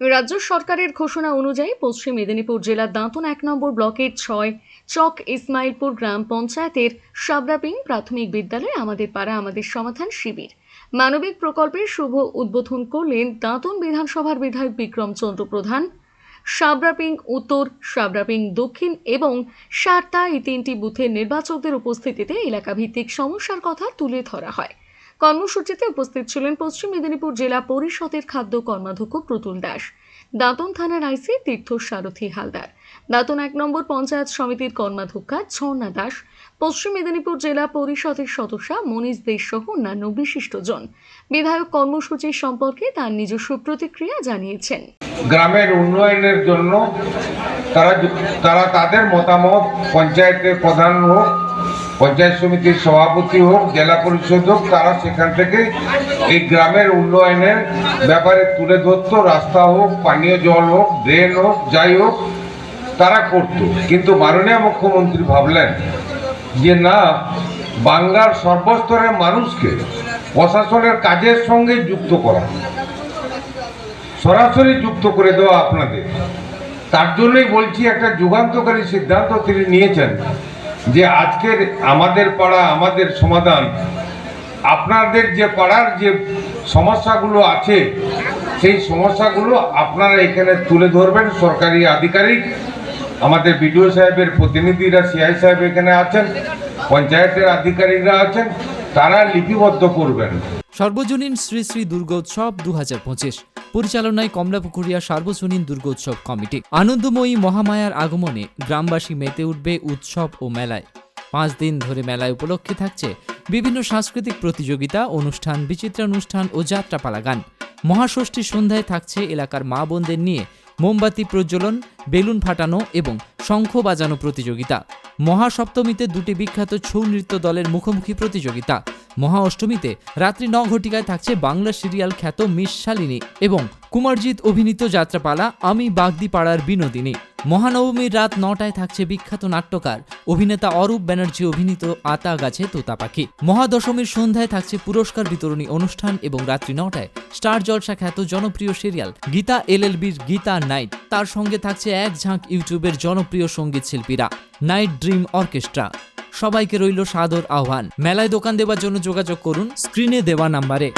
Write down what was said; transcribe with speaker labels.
Speaker 1: রাজ্য সরকারের ঘোষণা অনুযায়ী পশ্চিম মেদিনীপুর জেলার দাঁতন এক নম্বর ব্লকের ছয় চক ইসমাইলপুর গ্রাম পঞ্চায়েতের সাবরাপিং প্রাথমিক বিদ্যালয়ে আমাদের পাড়া আমাদের সমাধান শিবির। মানবিক প্রকল্পের শুভ উদ্বোধন করলেন দাঁতন বিধানসভার বিধায়ক বিক্রম চন্দ্র প্রধান। সাবরাপিং উত্তর, সাবরাপিং দক্ষিণ এবং সারতা এই তিনটি বুথের নির্বাচকদের উপস্থিতিতে এলাকাভিত্তিক সমস্যার কথা তুলে ধরা হয়। কর্মসূচিতে উপস্থিত ছিলেন পশ্চিম মেদিনীপুর জেলা পরিষদের খাদ্য কর্মাধ্যক্ষ প্রতুল দাস, দাঁতন থানার আইসি তীর্থ সারথী হালদার, দাঁতন এক নম্বর পঞ্চায়েত সমিতির কর্মাধ্যক্ষা ঝর্ণা দাস, পশ্চিম মেদিনীপুর জেলা পরিষদের সদস্যা মনীষ দেশ সহ অন্যান্য বিশিষ্টজন বিধায়ক কর্মসূচি সম্পর্কে তার নিজস্ব প্রতিক্রিয়া জানিয়েছেন।
Speaker 2: গ্রামের উন্নয়নের জন্য তারা তারা তাদের মতামত পঞ্চায়েতের প্রধান হোক পঞ্চায়েত সমিতির সভাপতি হোক, জেলা পরিষদ হোক, তারা সেখান থেকে এই গ্রামের উন্নয়নের ব্যাপারে তুলে ধরত, রাস্তা হোক, পানীয় জল হোক, ড্রেন হোক, যাই হোক, তারা করত। কিন্তু মাননীয় মুখ্যমন্ত্রী ভাবলেন যে না, বাংলার সর্বস্তরের মানুষকে প্রশাসনের কাজের সঙ্গে যুক্ত করা, সরাসরি যুক্ত করে দেওয়া আপনাদের। তার জন্যই বলছি, একটা যুগান্তকারী সিদ্ধান্ত তিনি নিয়েছেন। যে আজকের আমাদের পাড়া, আমাদের সমাধান, আপনাদের যে পাড়ার যে সমস্যাগুলো আছে, সেই সমস্যাগুলো আপনারা এখানে তুলে ধরবেন। সরকারি আধিকারিক, আমাদের বিডিও সাহেবের প্রতিনিধিরা, সিআই সাহেব এখানে আছেন, পঞ্চায়েতের আধিকারিকরা আছেন, তারা লিপিবদ্ধ করবেন।
Speaker 3: সর্বজনীন শ্রী শ্রী দুর্গোৎসব দু পরিচালনায় কমলাপুকুরিয়া সার্বজনীন দুর্গোৎসব কমিটি। আনন্দময়ী মহামায়ার আগমনে গ্রামবাসী মেতে উঠবে উৎসব ও মেলায়। পাঁচ দিন ধরে মেলায় উপলক্ষে থাকছে বিভিন্ন সাংস্কৃতিক প্রতিযোগিতা, অনুষ্ঠান, বিচিত্রানুষ্ঠান ও যাত্রাপালা গান মহাষষ্ঠীর সন্ধ্যায় থাকছে এলাকার মা বোনদের নিয়ে মোমবাতি প্রজ্বলন, বেলুন ফাটানো এবং শঙ্খ বাজানো প্রতিযোগিতা। মহাসপ্তমীতে দুটি বিখ্যাত ছৌ নৃত্য দলের মুখোমুখি প্রতিযোগিতা। মহা অষ্টমীতে রাত্রি ন ঘটিকায় থাকছে বাংলা সিরিয়াল খ্যাত মিস শালিনী এবং কুমারজিৎ অভিনীত যাত্রাপালা আমি বাগদি পাড়ার বিনোদিনী। মহানবমীর রাত নটায় থাকছে বিখ্যাত নাট্যকার, অভিনেতা অরূপ ব্যানার্জি অভিনীত আতা গাছে তোতা পাখি। মহাদশমীর সন্ধ্যায় থাকছে পুরস্কার বিতরণী অনুষ্ঠান এবং রাত্রি নটায় স্টার জলসা খ্যাত জনপ্রিয় সিরিয়াল গীতা এলএলবির গীতা নাইট। তার সঙ্গে থাকছে এক ঝাঁক ইউটিউবের জনপ্রিয় সংগীত শিল্পীরা, নাইট ড্রিম অর্কেস্ট্রা। সবাইকে রইল সাদর আহ্বান। মেলায় দোকান দেওয়ার জন্য যোগাযোগ করুন স্ক্রিনে দেওয়া নাম্বারে।